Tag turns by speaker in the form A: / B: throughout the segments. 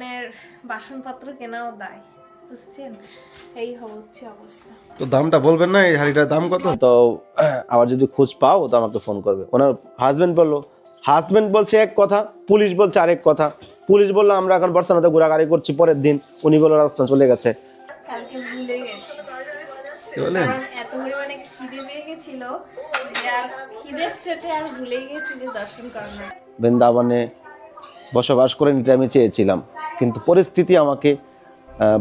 A: এখানের বাসনপত্র কেনাও দায় বুঝছেন? এই হচ্ছে অবস্থা।
B: তো দামটা বলবেন না এই হাড়িটার দাম কত? তো আবার যদি খোঁজ পাও তো আমাকে ফোন করবে। ওনার হাজবেন্ড বলল হাজবেন্ড বলছে এক কথা পুলিশ বলছে আরেক কথা। পুলিশ বলল আমরা এখন বর্ষানাতে ঘোরাঘুরি করছি পরের দিন। উনি বলল রাস্তা চলে গেছে।
A: কালকে ভুলে গেছি।
B: কি বলেন?
A: কারণ এত পরিমাণে খিদে পেয়ে গেছিল আর খিদের চোটে আর ভুলে গেছি যে দর্শন করানো
B: বৃন্দাবনে বসবাস করে নিতে আমি চেয়েছিলাম, কিন্তু পরিস্থিতি আমাকে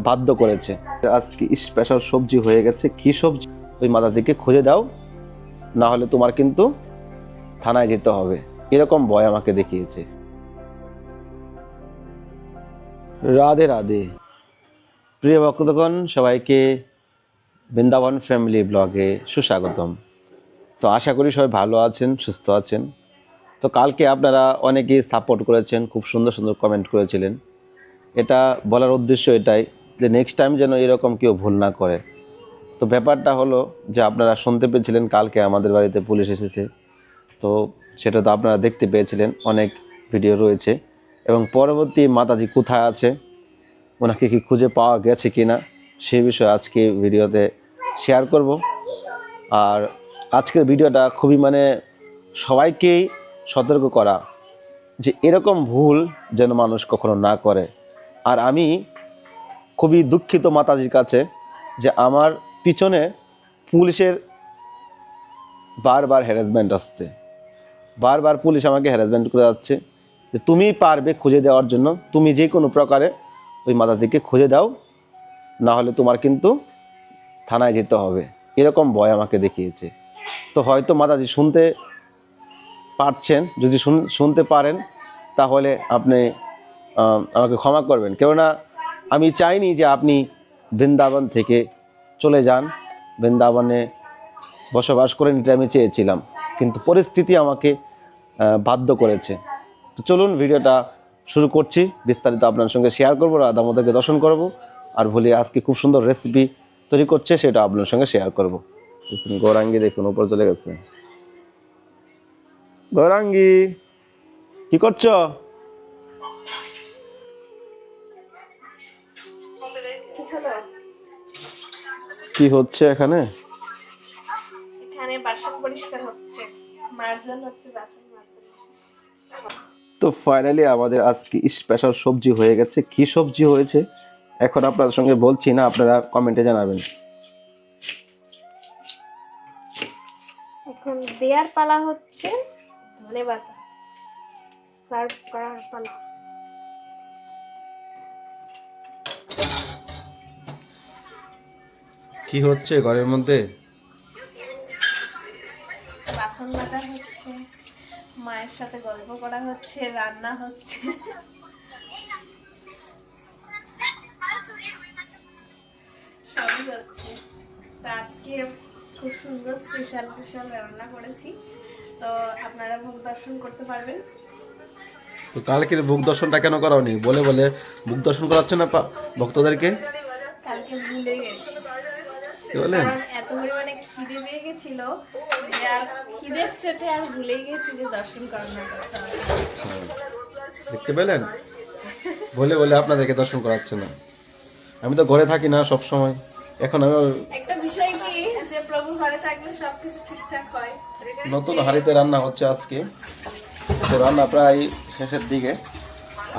B: বাধ্য করেছে। আজকে স্পেশাল সবজি হয়ে গেছে, কি সবজি? ওই মাথা থেকে খুঁজে দাও, না হলে তোমার কিন্তু থানায় যেতে হবে। এরকম ভয় আমাকে দেখিয়েছে। রাধে রাধে। প্রিয় ভক্তগণ, সবাইকে বৃন্দাবন ফ্যামিলি ব্লগে সুস্বাগতম। তো আশা করি সবাই ভালো আছেন, সুস্থ আছেন। তো কালকে আপনারা অনেকেই সাপোর্ট করেছেন, খুব সুন্দর সুন্দর কমেন্ট করেছিলেন। এটা বলার উদ্দেশ্য এটাই যে নেক্সট টাইম যেন এরকম কেউ ভুল না করে। তো ব্যাপারটা হলো যে আপনারা শুনতে পেয়েছিলেন, কালকে আমাদের বাড়িতে পুলিশ এসেছে। তো সেটা তো আপনারা দেখতে পেয়েছিলেন, অনেক ভিডিও রয়েছে। এবং পরবর্তী মাতাজি কোথায় আছে? ওনাকে কি খুঁজে পাওয়া গেছে কি না সে বিষয়ে আজকে ভিডিওতে শেয়ার করব। আর আজকের ভিডিওটা খুবই মানে সবাইকেই সতর্ক করা যে এরকম ভুল যেন মানুষ কখনো না করে। আর আমি খুবই দুঃখিত মাতাজির কাছে যে আমার পিছনে পুলিশের বারবার হ্যারাসমেন্ট আসছে। বারবার পুলিশ আমাকে হ্যারাসমেন্ট করে যাচ্ছে যে তুমি পারবে খুঁজে দেওয়ার জন্য, তুমি যে কোনো প্রকারে ওই মাতাজিকে খুঁজে দাও, না হলে তোমার কিন্তু থানায় যেতে হবে। এরকম ভয় আমাকে দেখিয়েছে। তো হয়তো মাতাজি শুনতে পারছেন, যদি শুন- শুনতে পারেন, তাহলে আপনি আমাকে ক্ষমা করবেন। কেননা আমি চাইনি যে আপনি বৃন্দাবন থেকে চলে যান। বৃন্দাবনে বসবাস করে নিতে আমি চেয়েছিলাম, কিন্তু পরিস্থিতি আমাকে বাধ্য করেছে। তো চলুন ভিডিওটা শুরু করছি। বিস্তারিত আপনার সঙ্গে শেয়ার করব, রাধা দর্শন করব। আর ভুলে আজকে খুব সুন্দর রেসিপি তৈরি করছে, সেটা আপনার সঙ্গে শেয়ার করব। গৌরাঙ্গি দেখুন, উপর চলে গেছে। গৌরাঙ্গি কি করছ?
A: কি
B: হচ্ছে এখানে?
A: এখানে বাসন পরিষ্কার হচ্ছে। মার্জন হচ্ছে বাসন
B: তো ফাইনালি আমাদের আজকে স্পেশাল সবজি হয়ে গেছে। কি সবজি হয়েছে? এখন আপনাদের সঙ্গে বলছি না আপনারা কমেন্টে জানাবেন।
A: এখন দেয়ার পালা হচ্ছে। ধনে পাতা সার্ভ করার পালা।
B: কি হচ্ছে ঘরের মধ্যে?
A: বাসন মাজা হচ্ছে মায়ের সাথে গল্প করা হচ্ছে রান্না হচ্ছে। সবই হচ্ছে। তো আজকে খুব সুন্দর স্পেশাল স্পেশাল রান্না করেছি। তো আপনারা ভোগ দর্শন করতে পারবেন।
B: তো কালকে বুক দর্শনটা কেন করাওনি? বলে বলে। বুক দর্শন করাচ্ছে না ভক্তদেরকে?
A: কালকে ভুলে গেছি।
B: কি বলেন
A: এত পরিমাণে খিদে পেয়ে গেছিল যে আর খিদের চোটে আর ভুলে গেছি যে দর্শন করানোর কথা।
B: দেখতে পেলেন? বলে বলে আপনাদেরকে দর্শন করাচ্ছে না আমি তো ঘরে থাকি না সব সময় এখন আমি
A: একটা বিষয় কি যে প্রভু ঘরে থাকলে সবকিছু ঠিকঠাক হয়।
B: নতুন হাঁড়িতে রান্না হচ্ছে আজকে। তো রান্না প্রায় শেষের দিকে।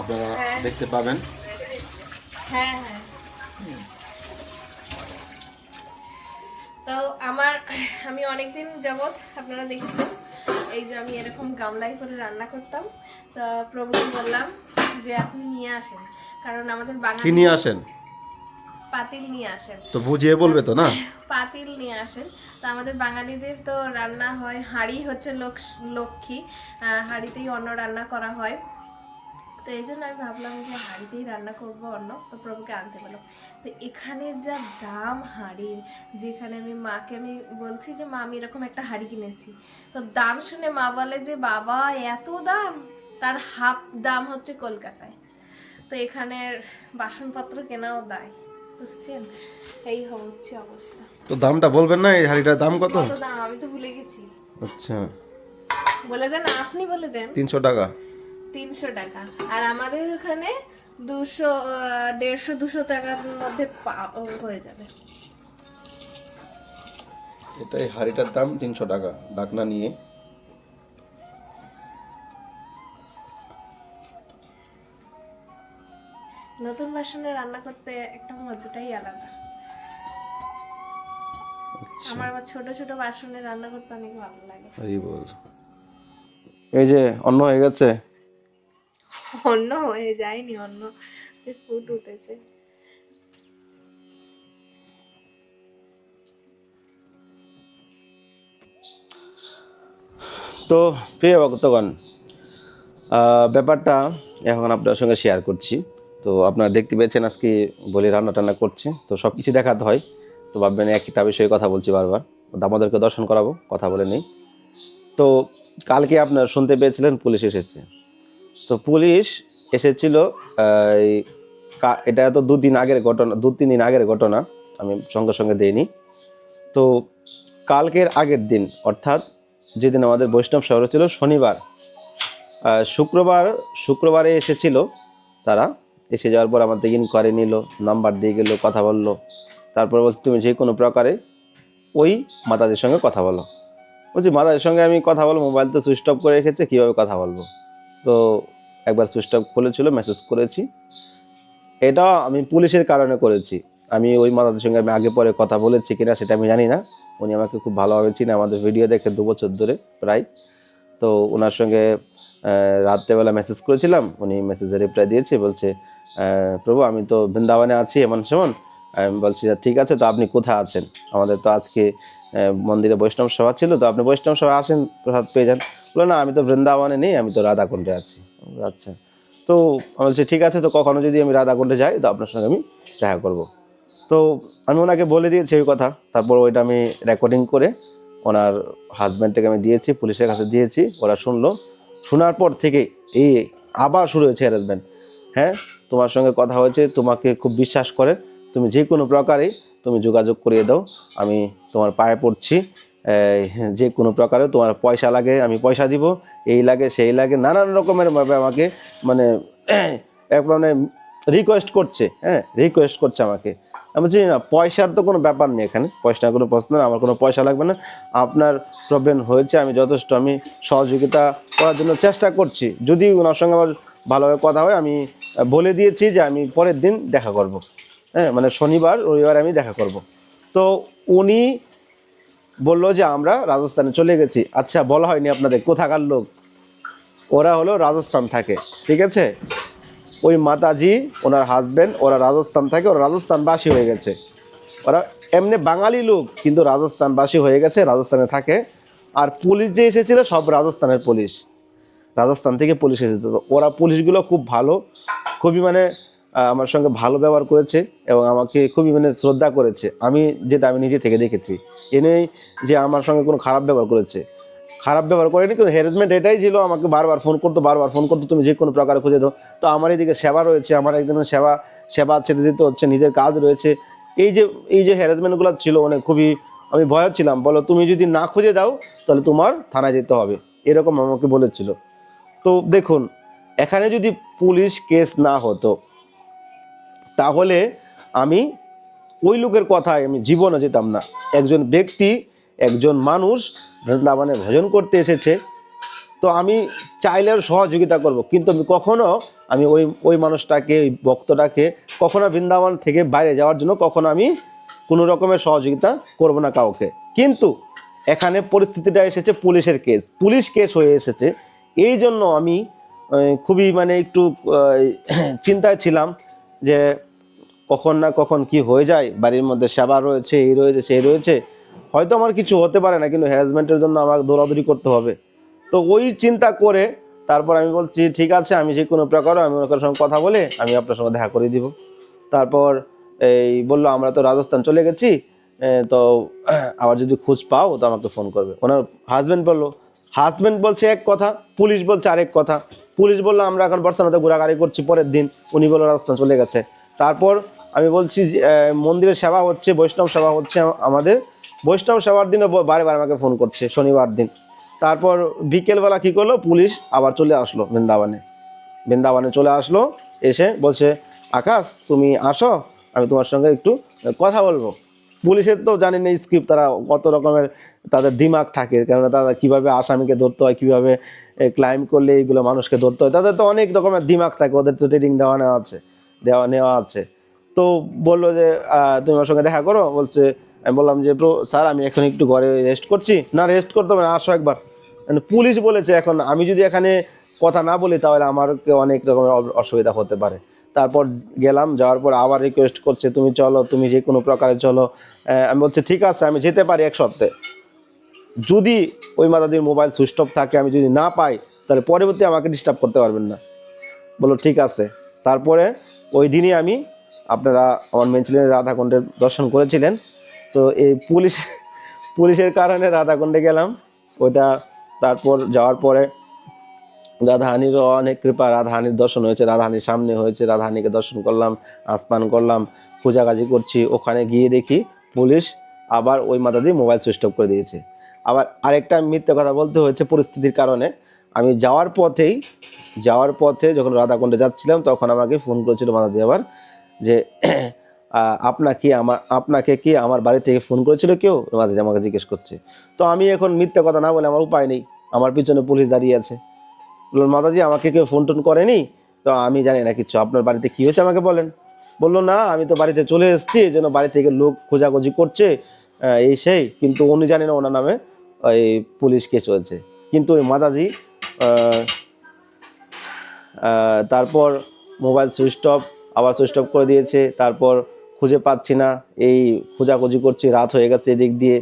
B: আপনারা দেখতে পাবেন।
A: হ্যাঁ হ্যাঁ। তো আমার আমি অনেকদিন যাবত আপনারা দেখেছেন এই যে আমি এরকম গামলাই করে রান্না করতাম। তো প্রভুকে বললাম যে আপনি নিয়ে আসেন কারণ আমাদের বাঙালি
B: নিয়ে আসেন?
A: পাতিল নিয়ে আসেন।
B: তো বুঝিয়ে বলবে তো না?
A: পাতিল নিয়ে আসেন। তো আমাদের বাঙালিদের তো রান্না হয় হাঁড়ি হচ্ছে লোক লক্ষ্মী হাঁড়িতেই অন্ন রান্না করা হয়। তো এই জন্য আমি ভাবলাম যে হাঁড়িতেই রান্না করব অন্ন। তো প্রভুকে আনতে বললাম তো এখানের যা দাম হাঁড়ির যেখানে আমি মাকে আমি বলছি যে মা আমি এরকম একটা হাঁড়ি কিনেছি তো দাম শুনে মা বলে যে বাবা এত দাম? তার হাফ দাম হচ্ছে কলকাতায় তো এখানের বাসনপত্র কেনাও দায়। বুঝছেন এই হচ্ছে অবস্থা।
B: তো দামটা বলবেন না? এই হাড়িটার দাম কত?
A: কত দাম? আমি তো ভুলে গেছি।
B: আচ্ছা।
A: বলে দেন আপনি বলে দেন।
B: তিনশো টাকা।
A: তিনশো টাকা। আর আমাদের ওখানে দুশো দেড়শো দুশো টাকার মধ্যে হয়ে যাবে।
B: এটা এই হাঁড়িটার দাম তিনশো টাকা। ডাকনা নিয়ে।
A: বাসনে রান্না করতে একটা মজাটাই আলাদা। আমার আবার ছোট ছোট বাসনে রান্না করতে অনেক ভালো লাগে।
B: এই বল। এই যে অন্য হয়ে গেছে?
A: অন্য হয়ে যায়নি অন্য ফুট উঠেছে।
B: তো প্রিয় ভক্তগণ ব্যাপারটা এখন আপনার সঙ্গে শেয়ার করছি। তো আপনারা দেখতে পেয়েছেন আজকে বলি রান্না টান্না করছে। তো সব কিছু দেখাতে হয়। তো ভাববেন একটা বিষয়ে কথা বলছি বারবার। আমাদেরকে দর্শন করাবো, কথা বলে নেই। তো কালকে আপনার শুনতে পেয়েছিলেন পুলিশ এসেছে। তো পুলিশ এসেছিল এই এটা তো দুদিন আগের ঘটনা, দু তিন দিন আগের ঘটনা, আমি সঙ্গে সঙ্গে দেইনি। তো কালকের আগের দিন, অর্থাৎ যেদিন আমাদের বৈষ্ণব শহরে ছিল শনিবার শুক্রবার, শুক্রবারে এসেছিল তারা। এসে যাওয়ার পর আমার আমাদের ইনকোয়ারি নিল নাম্বার দিয়ে গেলো, কথা বলল। তারপর বলছে, তুমি যে কোনো প্রকারে ওই মাতাজির সঙ্গে কথা বলো। বলছি মাতাজির সঙ্গে আমি কথা বলব মোবাইল তো সুইচ অফ করে রেখেছে, কীভাবে কথা বলব? তো একবার সুইচ অফ খুলেছিল মেসেজ করেছি। এটা আমি পুলিশের কারণে করেছি। আমি ওই মাতাদের সঙ্গে আমি আগে পরে কথা বলেছি কিনা সেটা আমি জানি না। উনি আমাকে খুব ভালোভাবে চিনে, আমাদের ভিডিও দেখে দু বছর ধরে প্রায়। তো ওনার সঙ্গে রাত্রেবেলা মেসেজ করেছিলাম, উনি মেসেজে রিপ্লাই দিয়েছে, বলছে প্রভু, আমি তো বৃন্দাবনে আছি, এমন সেমন। আমি বলছি ঠিক আছে, তো আপনি কোথায় আছেন? আমাদের তো আজকে মন্দিরে বৈষ্ণব সভা ছিল, তো আপনি বৈষ্ণব সভা আসেন, প্রসাদ পেয়ে যান। বলল না, আমি তো বৃন্দাবনে নেই, আমি তো রাধাকুণ্ডে আছি। আচ্ছা। তো আমি বলছি, ঠিক আছে, তো কখনো যদি আমি রাধাকুণ্ডে যাই, তো আপনার সঙ্গে আমি দেখা করব। তো আমি ওনাকে বলে দিয়েছি ওই কথা। তারপর ওইটা আমি রেকর্ডিং করে ওনার হাজব্যান্ডটাকে আমি দিয়েছি, পুলিশের কাছে দিয়েছি, ওরা শুনলো। শোনার পর থেকে এই আবার শুরু হয়েছে হ্যারাসমেন্ট হ্যাঁ? তোমার সঙ্গে কথা হয়েছে, তোমাকে খুব বিশ্বাস করে। তুমি যে কোনো প্রকারে তুমি যোগাযোগ করিয়ে দাও। আমি তোমার পায়ে পড়ছি। যে কোনো প্রকারে তোমার পয়সা লাগে, আমি পয়সা দিব। এই লাগে, সেই লাগে, নানান রকমের ভাবে আমাকে মানে এক মানে রিকোয়েস্ট করছে হ্যাঁ? রিকোয়েস্ট করছে আমাকে। আমি বলছি না, পয়সার তো কোনো ব্যাপার নেই এখানে। পয়সার কোনো প্রশ্ন না আমার কোনো পয়সা লাগবে না। আপনার প্রবলেম হয়েছে, আমি যথেষ্ট, আমি সহযোগিতা করার জন্য চেষ্টা করছি। যদি ওনার সঙ্গে আমার ভালোভাবে কথা হয়, আমি বলে দিয়েছি যে আমি পরের দিন দেখা করব। হ্যাঁ মানে শনিবার, রবিবার আমি দেখা করব। তো উনি বলল যে আমরা রাজস্থানে চলে গেছি। আচ্ছা বলা হয়নি আপনাদের, কোথাকার লোক? ওরা হলো রাজস্থান থাকে, ঠিক আছে? ওই মাতাজি, ওনার হাজবেন্ড ওরা রাজস্থান থাকে, ওরা রাজস্থানবাসী হয়ে গেছে। ওরা এমনি বাঙালি লোক, কিন্তু রাজস্থানবাসী হয়ে গেছে, রাজস্থানে থাকে। আর পুলিশ যে এসেছিল, সব রাজস্থানের পুলিশ। রাজস্থান থেকে পুলিশ এসেছে। তো ওরা পুলিশগুলো খুব ভালো, খুবই মানে আমার সঙ্গে ভালো ব্যবহার করেছে এবং আমাকে খুবই মানে শ্রদ্ধা করেছে। আমি যেটা আমি নিজে থেকে দেখেছি। এ নেই যে আমার সঙ্গে কোনো খারাপ ব্যবহার করেছে। খারাপ ব্যবহার করেনি, কিন্তু হ্যারাসমেন্ট এটাই ছিল, আমাকে বারবার ফোন করতো, বারবার ফোন করতো, তুমি যে কোনো প্রকারে খুঁজে দাও। তো আমার এদিকে সেবা রয়েছে, আমার একদিনের সেবা সেবা ছেড়ে দিতে হচ্ছে, নিজের কাজ রয়েছে। এই যে এই যে হ্যারাসমেন্টগুলো ছিল মানে খুবই আমি ভয় ছিলাম বলো, তুমি যদি না খুঁজে দাও, তাহলে তোমার থানায় যেতে হবে। এরকম আমাকে বলেছিল। তো দেখুন, এখানে যদি পুলিশ কেস না হতো, তাহলে আমি ওই লোকের কথায় আমি জীবনে যেতাম না। একজন ব্যক্তি, একজন মানুষ বৃন্দাবনে ভোজন করতে এসেছে, তো আমি চাইলে আর সহযোগিতা করব। কিন্তু আমি কখনো, আমি ওই ওই মানুষটাকে, ওই ভক্তটাকে কখনো বৃন্দাবন থেকে বাইরে যাওয়ার জন্য কখনো আমি কোনো রকমের সহযোগিতা করব না কাউকে। কিন্তু এখানে পরিস্থিতিটা এসেছে পুলিশের কেস। পুলিশ কেস হয়ে এসেছে এই জন্য আমি খুবই মানে একটু চিন্তায় ছিলাম যে কখন না কখন কি হয়ে যায়, বাড়ির মধ্যে সেবা রয়েছে, এই রয়েছে, সেই রয়েছে, হয়তো আমার কিছু হতে পারে না, কিন্তু হ্যারাসমেন্টের জন্য আমাকে দৌড়াদৌড়ি করতে হবে। তো ওই চিন্তা করে তারপর আমি বলছি, ঠিক আছে, আমি যে কোনো প্রকারে আমি ওনার সঙ্গে কথা বলে আমি আপনার সঙ্গে দেখা করে দিব। তারপর এই বলল, আমরা তো রাজস্থান চলে গেছি তো আবার যদি খোঁজ পাও, তো আমাকে ফোন করবে। ওনার হাজব্যান্ড বলল হাজব্যান্ড বলছে এক কথা, পুলিশ বলছে আরেক কথা। পুলিশ বলল, আমরা এখন বর্ষানাতে ঘোরাঘুরি করছি, পরের দিন। উনি বলল, রাস্তা চলে গেছে। তারপর আমি বলছি মন্দিরের সেবা হচ্ছে, বৈষ্ণব সেবা হচ্ছে আমাদের। বৈষ্ণব সেবার দিনও বারে বারে আমাকে ফোন করছে, শনিবার দিন। তারপর বিকেলবেলা কী করল, পুলিশ আবার চলে আসলো বৃন্দাবনে। বৃন্দাবনে চলে আসলো, এসে বলছে, আকাশ, তুমি আসো, আমি তোমার সঙ্গে একটু কথা বলব। পুলিশের তো জানি না স্ক্রিপ্ট তারা কত রকমের তাদের দিমাগ থাকে, কেননা তারা কীভাবে আসামিকে ধরতে হয়, কীভাবে ক্লাইম করলে এইগুলো মানুষকে ধরতে হয়, তাদের তো অনেক রকমের দিমাগ থাকে, ওদের তো ট্রেনিং দেওয়া নেওয়া আছে, দেওয়া নেওয়া আছে। তো বলল যে তুমি আমার সঙ্গে দেখা করো, বলছে, আমি বললাম যে স্যার, আমি এখন একটু ঘরে রেস্ট করছি। না রেস্ট করতে হবে না, আসো একবার। পুলিশ বলেছে এখন, আমি যদি এখানে কথা না বলি, তাহলে আমার অনেক রকমের অসুবিধা হতে পারে। তারপর গেলাম, যাওয়ার পর আবার রিকোয়েস্ট করছে, তুমি চলো, তুমি যে কোনো প্রকারে চলো। আমি বলছি, ঠিক আছে, আমি যেতে পারি এক সপ্তাহে। যদি ওই মাদাদির মোবাইল সুইচ অফ থাকে, আমি যদি না পাই, তাহলে পরবর্তী আমাকে ডিস্টার্ব করতে পারবেন না। বলল ঠিক আছে। তারপরে ওই দিনই আমি আপনারা আমার মেনছিলেন রাধাকুণ্ডের দর্শন করেছিলেন। তো এই পুলিশ, পুলিশের কারণে রাধাকুণ্ডে গেলাম। ওইটা তারপর যাওয়ার পরে রাধাহানিরও অনেক কৃপা, রাধাহানির দর্শন হয়েছে, রাধাহানির সামনে হয়েছে, রাধাহানিকে দর্শন করলাম আসমান করলাম পূজাগাজি করছি, ওখানে গিয়ে দেখি পুলিশ আবার ওই মাথা দিয়ে মোবাইল সুইচ অফ করে দিয়েছে। আবার আরেকটা মিথ্যে কথা বলতে হয়েছে পরিস্থিতির কারণে। আমি যাওয়ার পথেই, যাওয়ার পথে যখন রাধাকুণ্ডে যাচ্ছিলাম, তখন আমাকে ফোন করেছিল দিয়ে আবার যে আপনাকে আমার, আপনাকে কি আমার বাড়ি থেকে ফোন করেছিল কেউ? দিয়ে আমাকে জিজ্ঞেস করছে। তো আমি এখন মিথ্যে কথা না বলে আমার উপায় নেই। আমার পিছনে পুলিশ দাঁড়িয়ে আছে। মাতাজি, আমাকে কেউ ফোন টোন করেনি? তো আমি জানি না কিছু আপনার বাড়িতে কি হয়েছে আমাকে বলেন? বলল, না, আমি তো বাড়িতে চলে এসেছি এই জন্য বাড়ি থেকে লোক খোঁজাখুঁজি করছে এই সেই, কিন্তু উনি জানি না ওনার নামে ওই পুলিশ কেস হয়েছে কিন্তু ওই মাতাজি তারপর মোবাইল সুইচ অফ, আবার সুইচ অফ করে দিয়েছে। তারপর খুঁজে পাচ্ছি না। এই খোঁজাখুঁজি করছি, রাত হয়ে গেছে এদিক দিয়ে।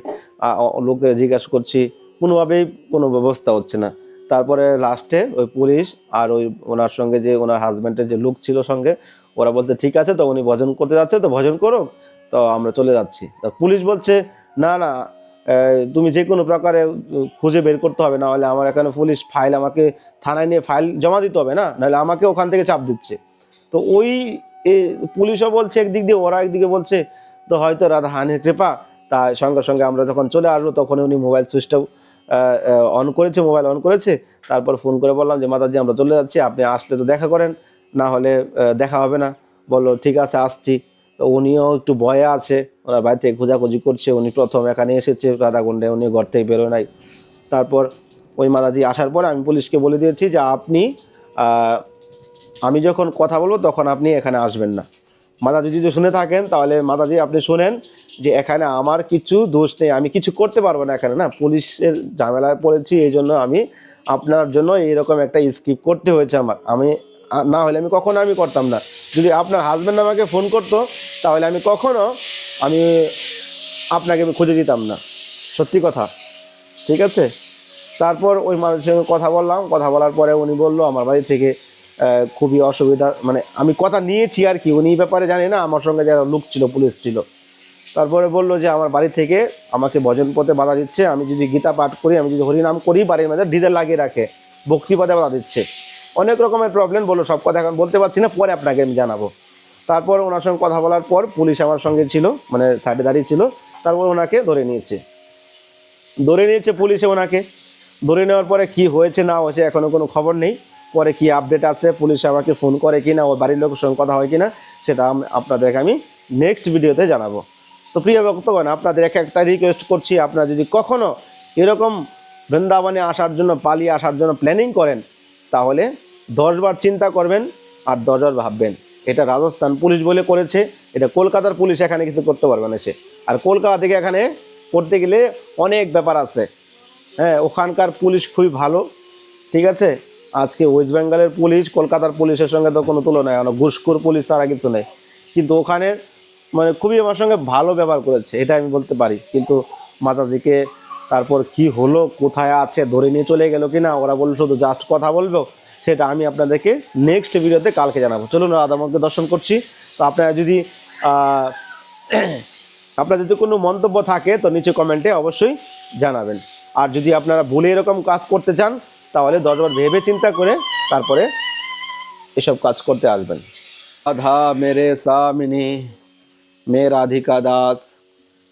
B: লোকের জিজ্ঞাসা করছি, কোনোভাবেই কোনো ব্যবস্থা হচ্ছে না। তারপরে লাস্টে ওই পুলিশ আর ওই ওনার সঙ্গে যে ওনার হাজব্যান্ডের যে লোক ছিল সঙ্গে, ওরা বলতে ঠিক আছে তো, উনি ভজন করতে যাচ্ছে তো, ভজন করো তো আমরা চলে যাচ্ছি। পুলিশ বলছে, না না তুমি যে কোনো প্রকারে খুঁজে বের করতে হবে না হলে আমার এখানে পুলিশ ফাইল আমাকে থানায় নিয়ে ফাইল জমা দিতে হবে না? নাহলে আমাকে ওখান থেকে চাপ দিচ্ছে। তো ওই পুলিশও বলছে একদিক দিয়ে, ওরা একদিকে বলছে, তো হয়তো রাধা হানির কৃপা। তা সঙ্গে সঙ্গে আমরা যখন চলে আসব তখন উনি মোবাইল সুইচটা অন করেছে মোবাইল অন করেছে। তারপর ফোন করে বললাম যে, মাতাজি, আমরা চলে যাচ্ছি, আপনি আসলে তো দেখা করেন। না হলে দেখা হবে না। বলল, ঠিক আছে, আসছি। তো উনিও একটু ভয়ে আছে, ওনার বাড়িতে খোঁজাখুঁজি করছে, উনি প্রথম এখানে এসেছে, রাধাকুণ্ডে উনি ঘর থেকে বেরোয় নাই। তারপর ওই মাদাজি আসার পর আমি পুলিশকে বলে দিয়েছি যে আপনি আমি যখন কথা বলব তখন আপনি এখানে আসবেন না। মাদাজি যদি শুনে থাকেন, তাহলে মাদাজি আপনি শুনেন যে এখানে আমার কিছু দোষ নেই, আমি কিছু করতে পারব না এখানে, না? পুলিশের ঝামেলায় পড়েছি, এই জন্য আমি আপনার জন্য এইরকম একটা স্কিপ করতে হয়েছে আমার। আমি, না হলে আমি কখনো আমি করতাম না। যদি আপনার হাজব্যান্ড আমাকে ফোন করতো, তাহলে আমি কখনো আমি আপনাকে খুঁজে দিতাম না। সত্যি কথা। ঠিক আছে? তারপর ওই মানুষের সঙ্গে কথা বললাম। কথা বলার পরে উনি বলল, আমার বাড়ি থেকে খুবই অসুবিধা মানে আমি কথা নিয়েছি আর কি। উনি ব্যাপারে জানি না, আমার সঙ্গে যারা লোক ছিল, পুলিশ ছিল। তারপরে বলল যে, আমার বাড়ি থেকে আমাকে ভজন পথে বাধা দিচ্ছে। আমি যদি গীতা পাঠ করি, আমি যদি হরিনাম করি, বাড়ির মধ্যে ডিজেল লাগিয়ে রাখে। ভক্তি পথে বাধা দিচ্ছে। অনেক রকমের প্রবলেম বলল, সব কথা এখন বলতে পারছি না, পরে আপনাকে আমি জানাব। তারপর ওনার সঙ্গে কথা বলার পর পুলিশ আমার সঙ্গে ছিল মানে সাইডে দাঁড়িয়ে ছিল, তারপর ওনাকে ধরে নিয়েছে। ধরে নিয়েছে পুলিশে ওনাকে। ধরে নেওয়ার পরে কি হয়েছে, না হয়েছে এখনও কোনো খবর নেই। পরে কি আপডেট আছে, পুলিশ আমাকে ফোন করে কি না ওর বাড়ির লোকের সঙ্গে কথা হয় কি না সেটা আপনাদেরকে আমি নেক্সট ভিডিওতে জানাব। তো প্রিয় ভক্তগণ, আপনাদের এক একটা রিকোয়েস্ট করছি, আপনারা যদি কখনও এরকম বৃন্দাবনে আসার জন্য, পালিয়ে আসার জন্য প্ল্যানিং করেন, তাহলে দশবার চিন্তা করবেন আর দশবার ভাববেন। এটা রাজস্থান পুলিশ বলে করেছে, এটা কলকাতার পুলিশ এখানে কিছু করতে পারবে না সে। আর কলকাতা থেকে এখানে করতে গেলে অনেক ব্যাপার আছে। হ্যাঁ ওখানকার পুলিশ খুবই ভালো, ঠিক আছে? আজকে ওয়েস্ট বেঙ্গলের পুলিশ, কলকাতার পুলিশের সঙ্গে তো কোনো তুলনা হয় না, ঘুষখোর পুলিশ তারা কিন্তু নেই। কিন্তু ওখানে মানে খুবই আমার সঙ্গে ভালো ব্যবহার করেছে, এটা আমি বলতে পারি। কিন্তু মাতাজিকে তারপর কি হলো, কোথায় আছে, ধরে নিয়ে চলে গেল কিনা, ওরা বলল, শুধু জাস্ট কথা বলব। সেটা আমি আপনাদেরকে নেক্সট ভিডিওতে কালকে জানাব। চলুন রাধামকে দর্শন করছি। তো আপনারা যদি আপনার যদি কোনো মন্তব্য থাকে, তো নিচে কমেন্টে অবশ্যই জানাবেন। আর যদি আপনারা ভুলে এরকম কাজ করতে চান, তাহলে দশবার ভেবে চিন্তা করে তারপরে এসব কাজ করতে আসবেন। আধা মেরে সামিনি মে রাধিকা দাস,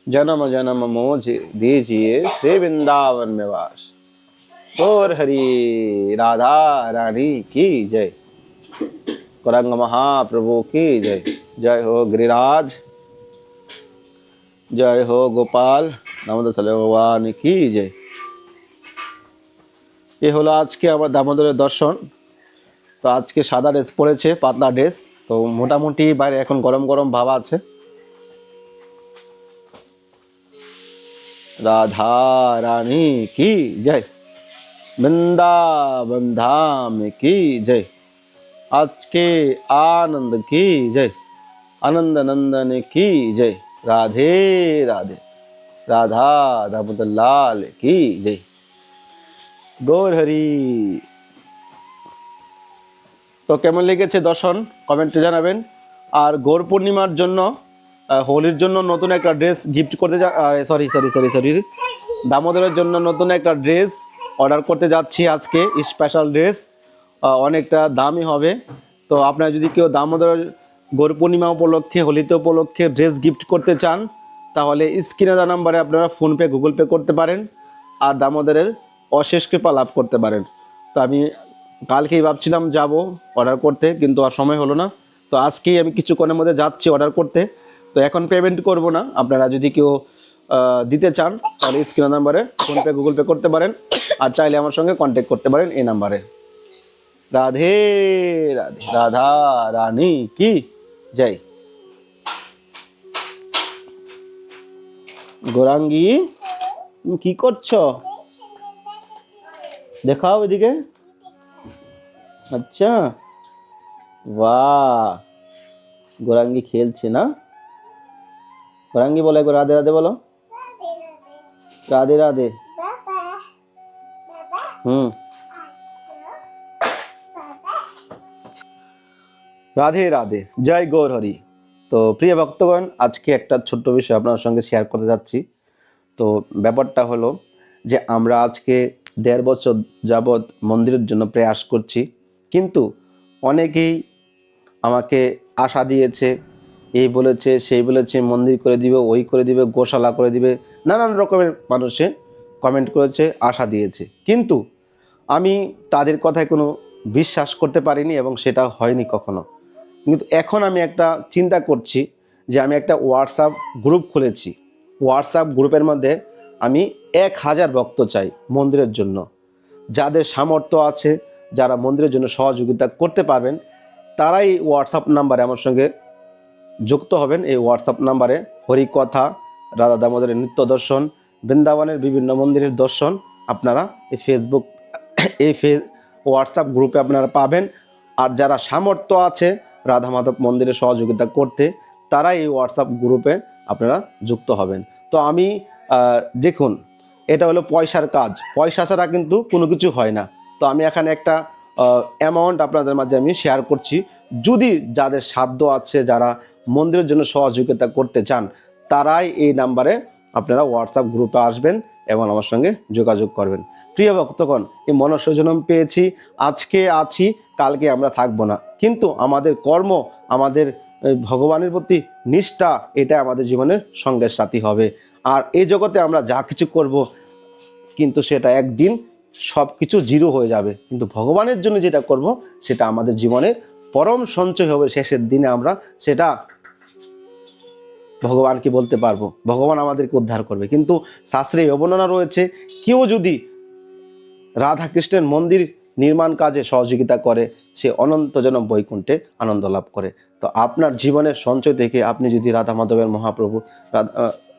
B: জনম জনম মোজ দিজিয়ে সে বৃন্দাবন মেবাস और हरि राधा रानी की जय गौरांग महाप्रभु की जय जय हो गिरिराज जय हो गोपाल দামোদর সালে ভগবান কি জয় এ হলো আজকে আমার দামোদরের দর্শন তো আজকে সাদা ড্রেস পরেছে পাতলা ড্রেস তো মোটামুটি বাইরে এখন গরম গরম ভাব আছে রাধা রানী কি জয় বৃন্দাবন ধাম কি জয়। আজকে আনন্দ কি জয়। আনন্দ নন্দন কি জয়। রাধে রাধে। রাধা দামোদর লাল কি জয়। গৌর হরি। তো কেমন লেগেছে দর্শন? কমেন্টে জানাবেন। আর গৌর পূর্ণিমার জন্য হোলির জন্য নতুন একটা ড্রেস গিফট করতে সরি সরি সরি সরি দামোদরের জন্য নতুন একটা ড্রেস অর্ডার করতে যাচ্ছি আজকে স্পেশাল ড্রেস অনেকটা দামি হবে। তো আপনারা যদি কেউ দামোদর গৌর পূর্ণিমা উপলক্ষে, হোলিতে উপলক্ষে ড্রেস গিফট করতে চান, তাহলে স্ক্রিনে দেওয়া নাম্বারে আপনারা ফোনপে, গুগল পে করতে পারেন আর দামোদরের অশেষ কৃপা লাভ করতে পারেন। তো আমি কালকেই ভাবছিলাম যাব অর্ডার করতে, কিন্তু আর সময় হলো না। তো আজকেই আমি কিছুক্ষণের মধ্যে যাচ্ছি অর্ডার করতে। তো এখন পেমেন্ট করব না। আপনারা যদি কেউ দিতে চান তাহলে স্ক্রিন নাম্বারে ফোনপে গুগল পে করতে পারেন। আর চাইলে আমার সঙ্গে কন্ট্যাক্ট করতে পারেন এই নাম্বারে রাধে রাধে, রাধা, রানী কি? জয়। গোরাঙ্গি, তুমি কি করছ? দেখাও এদিকে। আচ্ছা। বাহ। গোরাঙ্গি খেলছে না? গোরাঙ্গি বলে রাধে রাধে বলো। রাধে রাধে। হুম। রাধে রাধে। জয় গৌর হরি। তো প্রিয় ভক্তগণ, আজকে একটা ছোট্ট বিষয় আপনার সঙ্গে শেয়ার করতে যাচ্ছি। তো ব্যাপারটা হলো যে আমরা আজকে দেড় বছর যাবৎ মন্দিরের জন্য প্রয়াস করছি। কিন্তু অনেকেই আমাকে আশা দিয়েছে এই বলেছে, সেই বলেছে, মন্দির করে দিবে, ওই করে দিবে, গোশালা করে দিবে। নানান রকমের মানুষে কমেন্ট করেছে, আশা দিয়েছে। কিন্তু আমি তাদের কথায় কোনো বিশ্বাস করতে পারিনি এবং সেটা হয়নি কখনো। কিন্তু এখন আমি একটা চিন্তা করছি যে আমি একটা হোয়াটসঅ্যাপ গ্রুপ খুলেছি। হোয়াটসঅ্যাপ গ্রুপের মধ্যে আমি এক হাজার ভক্ত চাই মন্দিরের জন্য। যাদের সামর্থ্য আছে, যারা মন্দিরের জন্য সহযোগিতা করতে পারবেন, তারাই হোয়াটসঅ্যাপ নাম্বারে আমার সঙ্গে যুক্ত হবেন এই হোয়াটসঅ্যাপ নাম্বারে। হরিকথা রাধা দামোদরের নিত্য দর্শন, বৃন্দাবনের বিভিন্ন মন্দিরের দর্শন আপনারা এই ফেসবুক এই ফে হোয়াটসঅ্যাপ গ্রুপে আপনারা পাবেন। আর যারা সামর্থ্য আছে রাধা মাধব মন্দিরে সহযোগিতা করতে তারা এই হোয়াটসঅ্যাপ গ্রুপে আপনারা যুক্ত হবেন। তো আমি দেখুন, এটা হলো পয়সার কাজ। পয়সা ছাড়া কিন্তু কোনো কিছু হয় না। তো আমি এখানে একটা অ্যামাউন্ট আপনাদের মাঝে আমি শেয়ার করছি। যদি যাদের সাধ্য আছে, যারা মন্দিরের জন্য সহযোগিতা করতে চান, তারাই এই নাম্বারে আপনারা হোয়াটসঅ্যাপ গ্রুপে আসবেন এবং আমার সঙ্গে যোগাযোগ করবেন। প্রিয় ভক্তগণ, এই মনস্বজনম পেয়েছি, আজকে আছি, কালকে আমরা থাকব না। কিন্তু আমাদের কর্ম, আমাদের ভগবানের প্রতি নিষ্ঠা এটা আমাদের জীবনের সঙ্গে সাথী হবে। আর এই জগতে আমরা যা কিছু করব, কিন্তু সেটা একদিন সব কিছু জিরো হয়ে যাবে। কিন্তু ভগবানের জন্য যেটা করব, সেটা আমাদের জীবনে পরম সঞ্চয় হবে, শেষের দিনে আমরা সেটা ভগবানকে বলতে পারব, ভগবান আমাদেরকে উদ্ধার করবে। কিন্তু শাস্ত্রে অবর্ণনা রয়েছে, কেউ যদি রাধা কৃষ্ণের মন্দির নির্মাণ কাজে সহযোগিতা করে, সে অনন্ত জনম বৈকুণ্ঠে আনন্দ লাভ করে। তো আপনার জীবনের সঞ্চয় থেকে আপনি যদি রাধা মাধবের মহাপ্রভু,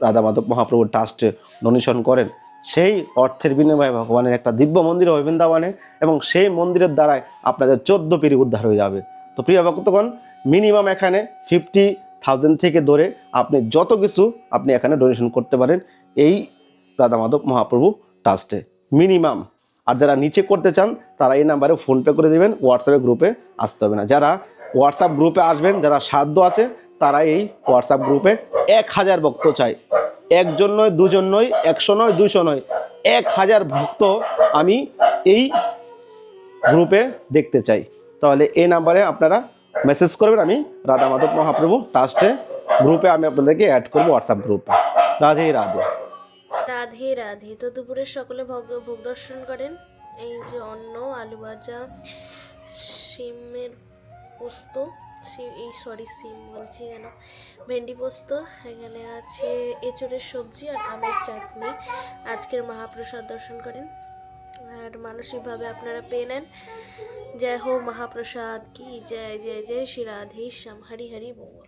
B: রাধা মাধব মহাপ্রভুর ট্রাস্টে ডোনেশন করেন, সেই অর্থের বিনিময়ে ভগবানের একটা দিব্য মন্দির হবে বৃন্দাবনে এবং সেই মন্দিরের দ্বারাই আপনাদের চোদ্দ পিড়ি উদ্ধার হয়ে যাবে। তো প্রিয় ভক্তগণ মিনিমাম এখানে ফিফটি থাউজেন্ড থেকে ধরে আপনি যত কিছু আপনি এখানে ডোনেশন করতে পারেন, এই রাধা মাধব মহাপ্রভু ট্রাস্টে মিনিমাম আর যারা নিচে করতে চান, তারা এই নাম্বারে ফোনপে করে দেবেন হোয়াটসঅ্যাপে গ্রুপে আসতে হবে না। যারা হোয়াটসঅ্যাপ গ্রুপে আসবেন, যারা সাধ্য আছে, তারা এই হোয়াটসঅ্যাপ গ্রুপে এক হাজার ভক্ত চাই একজন নয়, দুজন নয়, একশো নয় দুশো নয়, এক হাজার ভক্ত আমি এই গ্রুপে দেখতে চাই। তাহলে এই নাম্বারে আপনারা মেসেজ করবেন আমি, রাধা মাধব মহাপ্রভু ট্রাস্টে গ্রুপে আমি আপনাদেরকে অ্যাড করব হোয়াটসঅ্যাপ গ্রুপে রাধে রাধে।
A: রাধে রাধে। তো দুপুরে সকলে ভোগ ভোগ দর্শন করেন। এই যে অন্ন, আলু ভাজা সিমের
C: পোস্ত সিম এই সরি সিম বলছি কেন? ভেন্ডি পোস্ত, এখানে আছে এঁচড়ের সবজি আর আমের চাটনি। আজকের মহাপ্রসাদ দর্শন করেন। আর মানসিকভাবে আপনারা পেয়ে নেন। জয় হো মহাপ্রসাদ, কি জয় জয় জয়, শ্রী রাধে শ্যাম, হরি হরি বল।